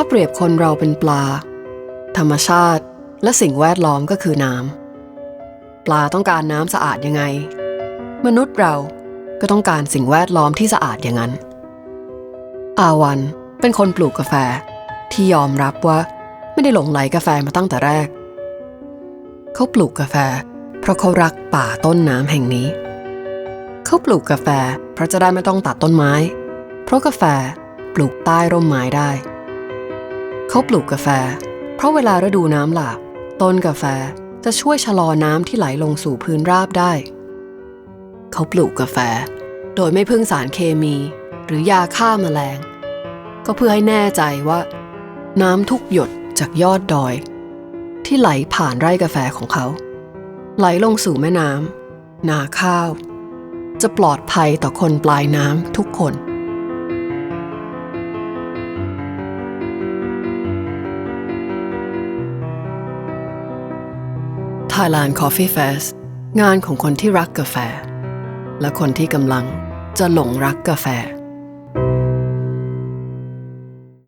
ถ้าเปรียบคนเราเป็นปลา ธรรมชาติและสิ่งแวดล้อมก็คือน้ำปลาต้องการน้ำสะอาดยังไง มนุษย์เราก็ต้องการสิ่งแวดล้อมที่สะอาดอย่างนั้น อาวันเป็นคนปลูกกาแฟที่ยอมรับว่าไม่ได้หลงไหลกาแฟมาตั้งแต่แรก เขาปลูกกาแฟ เพราะเขารักป่าต้นน้ำแห่งนี้ เขาปลูกกาแฟเพราะจะได้ไม่ต้องตัดต้นไม้ เพราะกาแฟปลูกใต้ร่มไม้ได้ เขาปลูกกาแฟ เพราะเวลาฤดูน้ำหลากต้นกาแฟจะช่วยชะลอน้ำที่ไหลลงสู่พื้นราบได้ เขาปลูกกาแฟ โดยไม่พึ่งสารเคมี หรือยาฆ่าแมลง ก็เพื่อให้แน่ใจว่า น้ำทุกหยดจากยอดดอย ที่ไหลผ่านไร่กาแฟของเขา ไหลลงสู่แม่น้ำนาข้าว จะปลอดภัยต่อคนปลายน้ำทุกคน Thailand Coffee Fest งานของคนที่รักกาแฟ และคนที่กำลังจะหลงรักกาแฟ